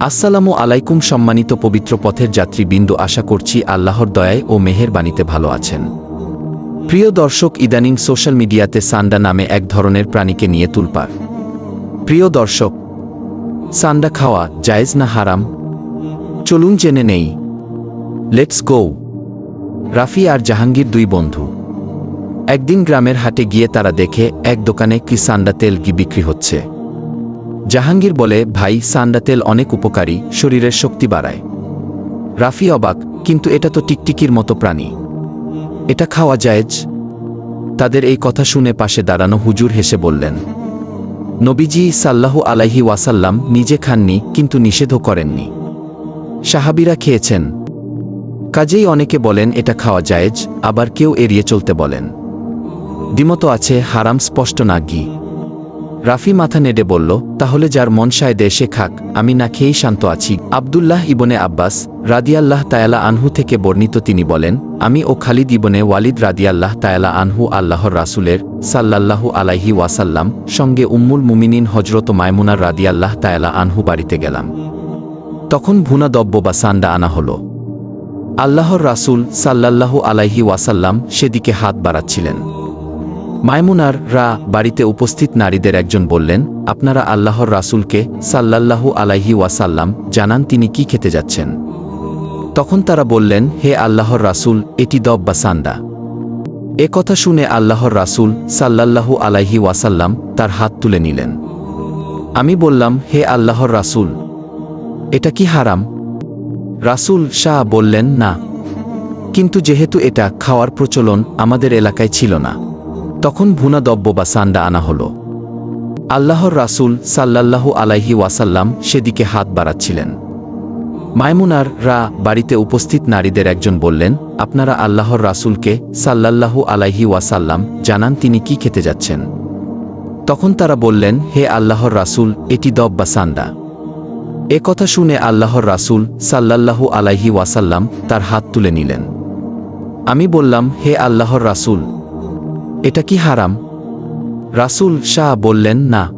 আসসালামু আলাইকুম সম্মানিত পবিত্র পথের যাত্রী বিন্দু আশা করছি আল্লাহর দয়ায় ও মেহের বাণীতে ভালো আছেন। প্রিয় দর্শক, ইদানিং সোশ্যাল মিডিয়াতে সান্ডা নামে এক ধরনের প্রাণীকে নিয়ে তুলপার। প্রিয় দর্শক সান্ডা খাওয়া জায়েজ না হারাম? চলুন জেনে নেই। লেটস গো রাফি আর জাহাঙ্গীর দুই বন্ধু। একদিন গ্রামের হাটে গিয়ে তারা দেখে, এক দোকানে কি সান্ডা তেল কি বিক্রি হচ্ছে। জাহাঙ্গীর বলে, ভাই, সান্ডা তেল অনেক উপকারী, শরীরের শক্তি বাড়ায়। রাফি অবাক, কিন্তু এটা তো টিকটিকির মতো প্রাণী। এটা খাওয়া জায়েজ তাদের এই কথা শুনে পাশে দাঁড়ানো হুজুর হেসে বললেন, নবীজি সাল্লাহু আলাইহি ওয়াসাল্লাম নিজে খাননি, কিন্তু নিষেধও করেননি। সাহাবিরা খেয়েছেন। কাজেই অনেকে বলেন, এটা খাওয়া জায়েজ আবার কেউ এড়িয়ে চলতে বলেন। দ্বিমত আছে, হারাম স্পষ্ট না গি। রাফি মাথা নেড়ে বলল, তাহলে যার মন সায় দেয় সে খাক, আমি না খেয়েই শান্ত আছি। আবদুল্লাহ ইবনে আব্বাস রাদিয়াল্লাহ তায়ালা আনহু থেকে বর্ণিত তিনি বলেন, আমি ও খালিদ ইবনে ওয়ালিদ রাদিয়াল্লাহ তায়ালা আনহু আল্লাহর রাসুলের সাল্লাল্লাহু আলাইহি ওয়াসাল্লাম সঙ্গে উম্মুল মুমিনিন হজরত মায়মুনার রাদিয়াল্লাহ তায়ালা আনহু বাড়িতে গেলাম। তখন ভুনা দব্য বা সান্ডা আনা হলো। আল্লাহর রাসূল সাল্লাল্লাহু আলাইহি ওয়াসাল্লাম সেদিকে হাত বাড়াচ্ছিলেন। মায়মুনার রা বাড়িতে উপস্থিত নারীদের একজন বললেন, আপনারা আল্লাহর রাসূলকে সাল্লাল্লাহু আলাইহি ওয়াসাল্লাম জানান তিনি কি খেতে যাচ্ছেন। তখন তারা বললেন, হে আল্লাহর রাসূল, এটি দব বা সান্ডা। এ কথা শুনে আল্লাহর রাসূল সাল্লাল্লাহু আলাইহি ওয়াসাল্লাম তার হাত তুলে নিলেন। আমি বললাম, হে আল্লাহর রাসূল, এটা কি হারাম? রাসূল শাহ বললেন, না। কিন্তু যেহেতু এটা খাওয়ার প্রচলন আমাদের এলাকায় ছিল না তখন ভুনা দব্য বা সান্ডা আনা হল। আল্লাহর রাসূল সাল্লাল্লাহু আলাইহি ওয়াসাল্লাম সেদিকে হাত বাড়াচ্ছিলেন। মায়মুনার রা বাড়িতে উপস্থিত নারীদের একজন বললেন, আপনারা আল্লাহর রাসূলকে সাল্লাল্লাহু আলাইহি ওয়াসাল্লাম জানান তিনি কি খেতে যাচ্ছেন? তখন তারা বললেন, হে আল্লাহর রাসূল, এটি দব বা সান্ডা এ কথা শুনে আল্লাহর রাসূল সাল্লাল্লাহু আলাইহি ওয়াসাল্লাম তার হাত তুলে নিলেন। আমি বললাম, হে আল্লাহর রাসূল এটা কি হারাম? রাসুল শাহ বললেন না।